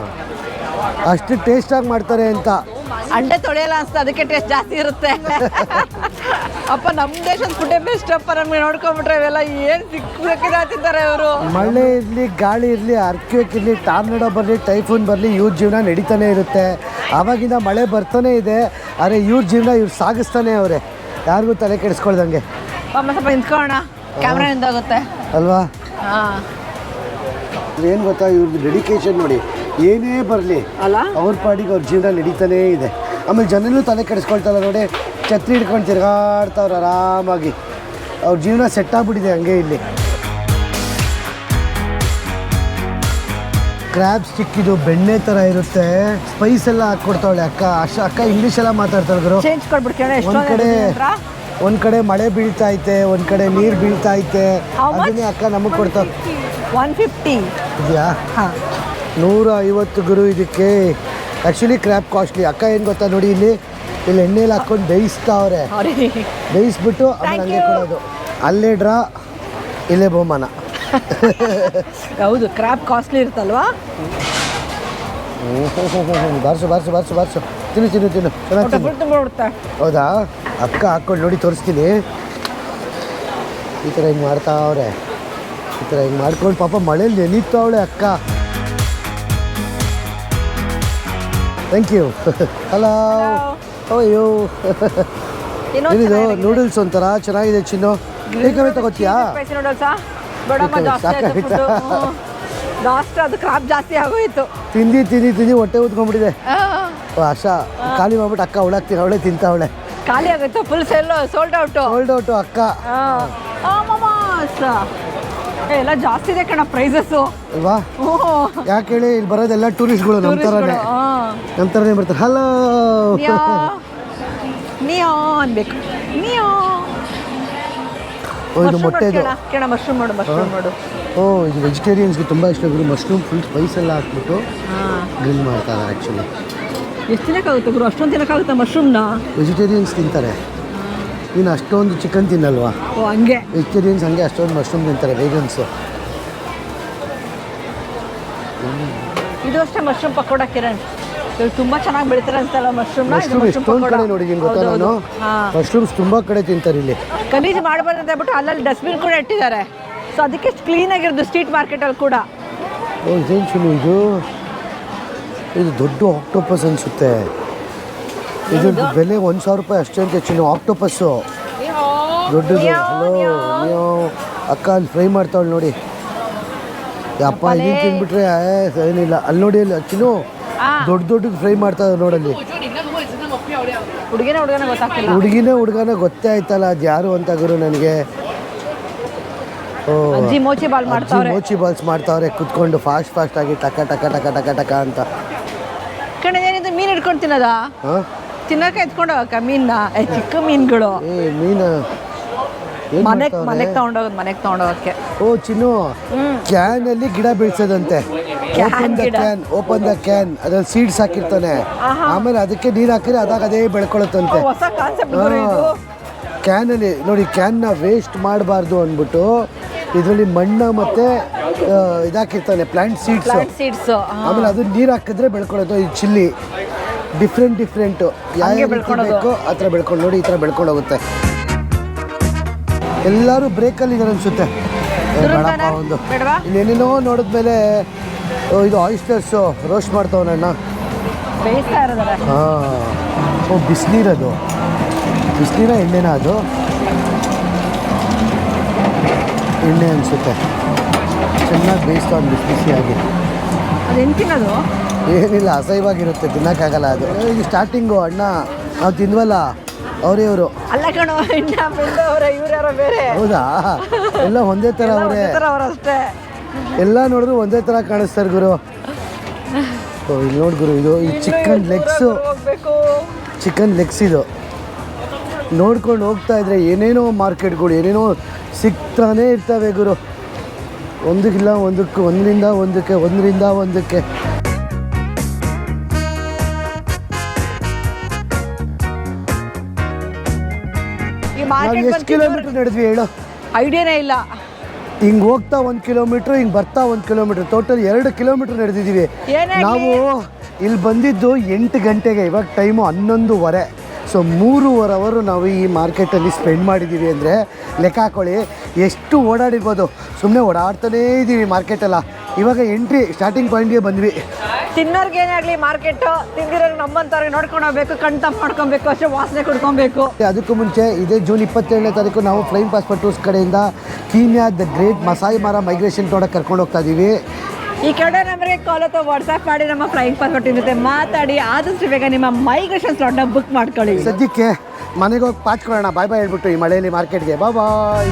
ಅಷ್ಟು ಟೇಸ್ಟಾಗಿ ಮಾಡ್ತಾರೆ ಅಂತ. ಅಂಡೆ ತೊಳೆಯಲ್ಲ ಅನ್ಸುತ್ತೆ ಅದಕ್ಕೆ ಟೇಸ್ಟ್ ಜಾಸ್ತಿ ಇರುತ್ತೆ. ಅಪ್ಪ ನಮ್ಮ ದೇಶದ ಫುಡ್ಡೇ ಬೆಸ್ಟ್ ಅಪ್ಪ ನಮ್ಗೆ ನೋಡ್ಕೊಂಡ್ಬಿಟ್ರೆ ಇವೆಲ್ಲ ಏನು ಸಿಕ್ಕಿದ ತಿಂತಾರೆ ಇವರು. ಮಳೆ ಇರಲಿ ಗಾಳಿ ಇರಲಿ ಅರ್ಕ್ಯೂಕ್ ಇರಲಿ ಟಾರ್ನೆಡೋ ಬರಲಿ ಟೈಫೂನ್ ಬರಲಿ ಇವ್ರ ಜೀವನ ನಡೀತಾನೆ ಇರುತ್ತೆ. ಆವಾಗಿಂದ ಮಳೆ ಬರ್ತಾನೆ ಇದೆ. ಆದರೆ ಇವ್ರ ಜೀವನ ಇವ್ರು ಸಾಗಿಸ್ತಾನೆ ಅವರೇ. ಯಾರಿಗೂ ತಲೆ ಕೆಡಿಸ್ಕೊಳ್ದಂಗೆ. ಅಮ್ಮ ಸ್ವಲ್ಪ ನಿಂತ್ಕೊಳ್ಳೋಣ ಕ್ಯಾಮ್ರಾ ಅಲ್ವಾ? ಏನು ಗೊತ್ತಾ ಇವ್ರದ್ದು ಡೆಡಿಕೇಶನ್ ನೋಡಿ ಏನೇ ಬರಲಿ ಅಲ್ಲ? ಅವ್ರ ಪಾಡಿಗೆ ಅವ್ರ ಜೀವನ ನಡೀತಾನೇ ಇದೆ. ಆಮೇಲೆ ಜನನೂ ತಲೆ ಕೆಡಿಸ್ಕೊಳ್ತಾರ ನೋಡಿ ಛತ್ರಿ ಹಿಡ್ಕೊಂಡು ತಿರ್ಗಾಡ್ತಾವ್ರು ಆರಾಮಾಗಿ. ಅವ್ರ ಜೀವನ ಸೆಟ್ ಆಗ್ಬಿಟ್ಟಿದೆ ಹಂಗೆ ಇಲ್ಲಿ. ಕ್ರ್ಯಾಬ್ ಸ್ಟಿಕ್ ಇದು ಬೆಣ್ಣೆ ಥರ ಇರುತ್ತೆ. ಸ್ಪೈಸ್ ಎಲ್ಲ ಹಾಕ್ಕೊಡ್ತಾವಳೆ ಅಕ್ಕ. ಅಷ್ಟ ಅಕ್ಕ ಇಂಗ್ಲಿಷ್ ಎಲ್ಲ ಮಾತಾಡ್ತಾಳೆ ಗುರು. ಒಂದ್ ಕಡೆ ಒಂದ್ ಕಡೆ ಮಳೆ ಬೀಳ್ತಾ ಐತೆ ಒಂದ್ ಕಡೆ ನೀರು ಬೀಳ್ತಾ ಐತೆ How much? ಅದನ್ನೇ ಅಕ್ಕ ನಮಗ್ ಕೊಡ್ತಾವೆ. ಒನ್ ಫಿಫ್ಟಿ ಇದೆಯಾ? ಹಾಂ. ನೂರ ಐವತ್ತು ಗುರು ಇದಕ್ಕೆ. ಆ್ಯಕ್ಚುಲಿ ಕ್ರ್ಯಾಪ್ ಕಾಸ್ಟ್ಲಿ ಅಕ್ಕ ಏನು ಗೊತ್ತಾ ನೋಡಿ ಇಲ್ಲಿ? ಇಲ್ಲಿ ಎಣ್ಣೆಲಿ ಹಾಕೊಂಡು ಬೇಯಿಸ್ತಾವ್ರೆ ಬೇಯಿಸ್ಬಿಟ್ಟು ಆಮೇಲೆ Thank ಹಂಗೆ you. ಕೊಡೋದು. ಅಲ್ಲೇ ಡ್ರಾ ಇಲ್ಲೇ ಬಹುಮಾನ. ಹೌದು ಕ್ರಾಪ್ ಕಾಸ್ಟ್ಲಿ ಇರುತ್ತಲ್ವಾ? ಬರ್ಸು ಬರ್ಸು ಬರ್ಸು ಬಾರ್ಸು. ತಿನ್ನು ತಿನ್ನು ತಿನ್ನು. ಚೆನ್ನಾಗಿ ಹೌದಾ? ಅಕ್ಕ ಹಾಕ್ಕೊಂಡು ನೋಡಿ ತೋರಿಸ್ತೀನಿ. ಈ ಥರ ಹಿಂಗೆ ಮಾಡ್ತಾವ್ರೆ ಈ ಥರ ಹಿಂಗೆ ಮಾಡ್ಕೊಂಡು ಪಾಪ ಮಳೇಲಿ ನೆನೀತಾವಳೆ ಅಕ್ಕ. ಥ್ಯಾಂಕ್ ಯು ಹಲೋ ಅಯ್ಯೋ ಏನಿದು? ನೂಡಲ್ಸ್ ಒಂಥರ ಚೆನ್ನಾಗಿದೆ ಚಿನ್ನು. ಟೇಕವೇ ತಗೋತೀಯಾ? ಲಾಸ್ಟ್ ಅದು ಕ್ರಾಪ್ ಜಾಸ್ತಿ ಆಗೋಯ್ತು. ತಿಂದು ತಿಂದು ತಿಂದು ಹೊಟ್ಟೆ ಊದ್ಕೊಂಡ್ಬಿಟ್ಟಿದೆ ಆಶಾ ಖಾಲಿ ಮಾಡ್ಬಿಟ್ಟು ಅಕ್ಕ ಅವಳಾಗ್ತೀನಿ ಅವಳೇ ತಿಂತಾವಳೆ ಖಾಲಿ ಆಗುತ್ತೆ full sell sold out sold out ಅಕ್ಕ. ಎಲ್ಲ ಜಾಸ್ತಿ ಇದೆ ಕಣ ಪ್ರೈಸಸ್ ಅಲ್ವಾ ಯಾಕೆ ಹೇಳಿ ಇಲ್ಲಿ ಬರೋದೆಲ್ಲ ಟೂರಿಸ್ಟ್ಗಳು ನಮ್ಮ ಥರನೇ. ನಮ್ಮ ಥರನೇ ಬರ್ತಾರೆ. ಹಲೋ ನಿಯೋ ಅನ್ಬೇಕು. ನಿಯೋ ಓ ಇದು ಮೊಟ್ಟೆದು ಕೇಳ ಮಶ್ರೂಮ್ ಮಾಡು ಮಶ್ರೂಮ್ ಮಾಡು ಓ ಇದು ವೆಜಿಟೇರಿಯನ್ಸ್ಗೆ ತುಂಬ ಇಷ್ಟ ಗುರು. ಮಶ್ರೂಮ್ ಫುಲ್ ಸ್ಪೈಸ್ ಎಲ್ಲ ಹಾಕ್ಬಿಟ್ಟು ಗ್ರಿಲ್ ಮಾಡ್ತಾರೆ ಆ್ಯಕ್ಚುಲಿ ಎಷ್ಟು ದಿನಕ್ಕಾಗುತ್ತೆ ಗುರು? ಅಷ್ಟೊಂದು ಮಶ್ರೂಮ್ ಮಶ್ರೂಮ್ನ ವೆಜಿಟೇರಿಯನ್ಸ್ ತಿಂತಾರೆ. ನೀನು ಅಷ್ಟೊಂದು ಚಿಕನ್ ತಿನ್ನಲ್ವಾ? ಓ ಹಂಗೆ. ವೆಜಿಟೇರಿಯನ್ಸ್ ಹಂಗೆ ಅಷ್ಟೊಂದು ಮಶ್ರೂಮ್ ತಿಂತಾರೆ ವೇಗನ್ಸು ಇದು ಅಷ್ಟೇ ಮಶ್ರೂಮ್ ಪಕೋಡ ಕಿರಣ್. ಇವ್ರು ತುಂಬಾ ಚೆನ್ನಾಗಿ ಬೆಳಿತಾರೆ ಅಂತಲ್ಲ ಮಶ್ರೂಮ್ನ ಮಶ್ರೂಮ್ ಎಷ್ಟೊಂದು ಕಡೆ ನೋಡಿದ್ದೀನಿ ಗೊತ್ತಾ ನಾನು? ಹಾಂ. ಮಶ್ರೂಮ್ಸ್ ತುಂಬ ಕಡೆ ತಿಂತಾರೆ ಇಲ್ಲಿ. ಗಲೀಜು ಮಾಡಬಾರ್ದು ಅಂತ ಹೇಳ್ಬಿಟ್ಟು ಅಲ್ಲಲ್ಲಿ ಡಸ್ಟ್ಬಿನ್ ಕೂಡ ಇಟ್ಟಿದ್ದಾರೆ. ಸೊ ಅದಕ್ಕೆ ಕ್ಲೀನ್ ಆಗಿರೋದು ಸ್ಟ್ರೀಟ್ ಮಾರ್ಕೆಟಲ್ಲಿ ಕೂಡ. ಓ ಇದೇನು ಇದು? ಇದು ದೊಡ್ಡ ಆಕ್ಟೋಪಸ್ ಅನಿಸುತ್ತೆ. ಇದು ಬೆಲೆ ಒಂದು ಸಾವಿರ ರೂಪಾಯಿ ಅಷ್ಟೇ ಅಂತ ಹೆಚ್ಚಿನ ಆಕ್ಟೋಪಸ್ಸು ದೊಡ್ಡದು. ಹಲೋ ನೀವು ಅಕ್ಕ ಅಲ್ಲಿ ಫ್ರೈ ಮಾಡ್ತಾವಳು ನೋಡಿ. ಅಪ್ಪ ಇದನ್ನು ತಿಂದ್ಬಿಟ್ರೆ ಏ, ಏನಿಲ್ಲ. ಅಲ್ಲಿ ನೋಡಿ ಅಲ್ಲಿ ಚಿನ್ನು ದೊಡ್ಡ ದೊಡ್ಡದು ಫ್ರೈ ಮಾಡ್ತಾರೆ ನೋಡಲ್ಲಿ ಹುಡುಗಿನ ಹುಡುಗನ ಗೊತ್ತೇ ಆಯ್ತಲ್ಲ ಅದು ಯಾರು ಅಂತ ಗುರು ನನಗೆ. ಮೋಚಿ ಬಾಲ್ಸ್ ಮಾಡ್ತಾವ್ರೆ ಕುತ್ಕೊಂಡು ಫಾಸ್ಟ್ ಫಾಸ್ಟ್ ಆಗಿ ಟಕ ಟಕ ಟಕ ಟಕ ಟಕ ಅಂತ. ಕಣ ಏನಿದೆ ಮೀನು ಹಿಡ್ಕೊಂಡು ತಿನ್ನೋದಾ? ಹಾಂ? ತಿನ್ನಕ್ಕೆ ಎತ್ಕೊಂಡು ಹೋಗಕ್ಕ ಮೀನ್ನ ಏ, ಚಿಕ್ಕ ಮೀನುಗಳು. ಏ ಮೀನ? ಏನ್ ಮನೆಗೆ ಮಾಡ್ತಾವ್ರೆ? ಮನೆಗೆ ತಗೊಂಡೋಗೋದು ಮನೆಗೆ ತಗೊಂಡೋಗಕ್ಕೆ ಓ ಚಿನ್ನು ಕ್ಯಾನ್ ಅಲ್ಲಿ ಗಿಡ ಬೆಳೆಸೋದಂತೆ. Can ಓಪನ್ ದ ಗಿಡ. ಕ್ಯಾನ್ ಓಪನ್ ದ ಕ್ಯಾನ್ ಅದ್ರಲ್ಲಿ ಸೀಡ್ಸ್ ಹಾಕಿರ್ತಾನೆ. ಆಹಾ. ಆಮೇಲೆ ಅದಕ್ಕೆ ನೀರು ಹಾಕಿದ್ರೆ ಅದಾಗ ಅದೇ ಬೆಳ್ಕೊಳತ್ತಂತೆ. ಹೊಸ ಕಾನ್ಸೆಪ್ಟ್ ನೋಡಿ ಕ್ಯಾನ್ ಕ್ಯಾನಲ್ಲಿ ನೋಡಿ ಕ್ಯಾನ್ನ ವೇಸ್ಟ್ ಮಾಡಬಾರ್ದು ಅಂದ್ಬಿಟ್ಟು ಇದರಲ್ಲಿ ಮಣ್ಣು ಮತ್ತು ಇದಾಕಿರ್ತಾನೆ ಪ್ಲಾಂಟ್ ಸೀಡ್ಸ್ ಪ್ಲಾಂಟ್ ಸೀಡ್ಸ್ ಆಮೇಲೆ ಅದು ನೀರು ಹಾಕಿದ್ರೆ ಬೆಳ್ಕೊಳ್ಳೋದು ಈ ಚಿಲ್ಲಿ. ಡಿಫ್ರೆಂಟ್ ಡಿಫ್ರೆಂಟ್ ಯಾವ ಬೆಳ್ಕೊಳ್ಬೇಕು. ಆ ಥರ ಬೆಳ್ಕೊಂಡು ನೋಡಿ ಈ ಥರ ಬೆಳ್ಕೊಂಡು ಹೋಗುತ್ತೆ ಎಲ್ಲರೂ ಬ್ರೇಕಲ್ಲಿ ಇದ್ದಾರೆ ಅನಿಸುತ್ತೆ. ಒಂದು. ಇನ್ನೇನೇನೋ ನೋಡಿದ್ಮೇಲೆ ಇದು ಆಯಿಸ್ಟರ್ಸು ರೋಸ್ಟ್ ಮಾಡ್ತಾವನಣ್ಣ. ಹಾಂ. ಓ ಬಿಸಿನೀರದು ಬಿಸಿನೀರ ಎಣ್ಣೆನ ಅದು? ಎಣ್ಣೆ ಅನಿಸುತ್ತೆ. ಚೆನ್ನಾಗಿ ಬೇಯಿಸ್ತಾವ್ ಬಿಸಿ ಬಿಸಿ ಆಗಿ. ಹೆಂಗ್ ತಿನ್ನೋದು? ಏನಿಲ್ಲ ಅಸಹ್ಯವಾಗಿರುತ್ತೆ ತಿನ್ನೋಕ್ಕಾಗಲ್ಲ ಅದು. ಈಗ ಸ್ಟಾರ್ಟಿಂಗು ಅಣ್ಣ ನಾವು ತಿನ್ವಲ್ಲ ಅವರೇ ಇವರು. ಅಲ್ಲ ಕಣೋ ಯಾರೋ ಬೇರೆ. ಹೌದಾ? ಎಲ್ಲ ಒಂದೇ ಥರ ಅವರೇ. ಅವ್ರು ಅಷ್ಟೇ ಎಲ್ಲ ನೋಡಿದ್ರು ಒಂದೇ ಥರ ಕಾಣಿಸ್ತಾರೆ ಗುರು. ಇಲ್ಲಿ ನೋಡಿ ಗುರು ಇದು ಈ ಚಿಕನ್ ಲೆಗ್ಸು ಚಿಕನ್ ಲೆಗ್ಸ್ ಇದು. ನೋಡ್ಕೊಂಡು ಹೋಗ್ತಾ ಇದ್ರೆ ಏನೇನೋ ಮಾರ್ಕೆಟ್ಗಳು ಏನೇನೋ ಸಿಗ್ತಾನೇ ಇರ್ತವೆ ಗುರು. ಒಂದಕ್ಕಿಲ್ಲ ಒಂದಕ್ಕೆ ಒಂದರಿಂದ ಒಂದಕ್ಕೆ ಒಂದರಿಂದ ಒಂದಕ್ಕೆ. ನಾವು ಎಷ್ಟು ಕಿಲೋಮೀಟರ್ ನಡೆದ್ವಿ ಹೇಳು? ಐಡಿಯಾನೇ ಇಲ್ಲ. ಹಿಂಗೆ ಹೋಗ್ತಾ ಒಂದು ಕಿಲೋಮೀಟ್ರ್ ಹಿಂಗೆ ಬರ್ತಾ ಒಂದು ಕಿಲೋಮೀಟ್ರ್ ಟೋಟಲ್ ಎರಡು ಕಿಲೋಮೀಟ್ರ್ ನಡೆದಿದ್ದೀವಿ ನಾವು ಇಲ್ಲಿ ಬಂದಿದ್ದು ಎಂಟು ಗಂಟೆಗೆ ಇವಾಗ ಟೈಮು ಹನ್ನೊಂದುವರೆ. ಸೊ ಮೂರುವರೆ ಅವರು ನಾವು ಈ ಮಾರ್ಕೆಟಲ್ಲಿ ಸ್ಪೆಂಡ್ ಮಾಡಿದ್ದೀವಿ ಅಂದರೆ ಲೆಕ್ಕ ಹಾಕೊಳ್ಳಿ. ಎಷ್ಟು ಓಡಾಡಿರ್ಬೋದು. ಸುಮ್ಮನೆ ಓಡಾಡ್ತಾನೇ ಇದ್ದೀವಿ ಮಾರ್ಕೆಟಲ್ಲ. ಇವಾಗ ಎಂಟ್ರಿ ಸ್ಟಾರ್ಟಿಂಗ್ ಪಾಯಿಂಟ್ಗೆ ಬಂದ್ವಿ. ತಿನ್ನೋರ್ಗೆ ಏನೇ ಆಗಲಿ ಮಾರ್ಕೆಟು ತಿಂದಿರೋರು ನಮ್ಮಂಥವ್ರಿಗೆ ನೋಡ್ಕೊಂಡು ಹೋಗ್ಬೇಕು ಕಣ್ ತಪ್ಪು ಮಾಡ್ಕೊಬೇಕು ಅಷ್ಟೇ ವಾಸನೆ ಕುಡ್ಕೊಬೇಕು. ಅದಕ್ಕೂ ಮುಂಚೆ ಇದೇ ಜೂನ್ ಇಪ್ಪತ್ತೇಳನೇ ತಾರೀಕು ನಾವು ಫ್ಲೈಯಿಂಗ್ ಪಾಸ್ಪೋರ್ಟ್ ಟೂರ್ಸ್ ಕಡೆಯಿಂದ Kenya the great Masai Mara migration ತೋಡಕ್ಕೆ ಕರ್ಕೊಂಡು ಹೋಗ್ತಾ ಇದ್ದೀವಿ. ಈ ಕಡೆ ನಂಬರ್ಗೆ ಕಾಲ್ ಅಥವಾ ವಾಟ್ಸ್ಆ್ಯಪ್ ಮಾಡಿ, ನಮ್ಮ ಫ್ಲೈಯಿಂಗ್ ಪಾಸ್ಪೋರ್ಟ್ ಜೊತೆ ಮಾತಾಡಿ. ಆದಷ್ಟು ಬೇಗ ನಿಮ್ಮ ಮೈಗ್ರೇಷನ್ ಸ್ಲಾಟ್ನ ಬುಕ್ ಮಾಡ್ಕೊಳ್ಳಿ. ಸದ್ಯಕ್ಕೆ ಮನೆಗೆ ಹೋಗಿ ಪಾಚ್ಕೊಳ್ಳೋಣ ಬಾಯ್ ಬಾಯ್ ಹೇಳ್ಬಿಟ್ಟು ಈ ಮಳೆಯಲ್ಲಿ ಮಾರ್ಕೆಟ್ಗೆ ಬಾಯ್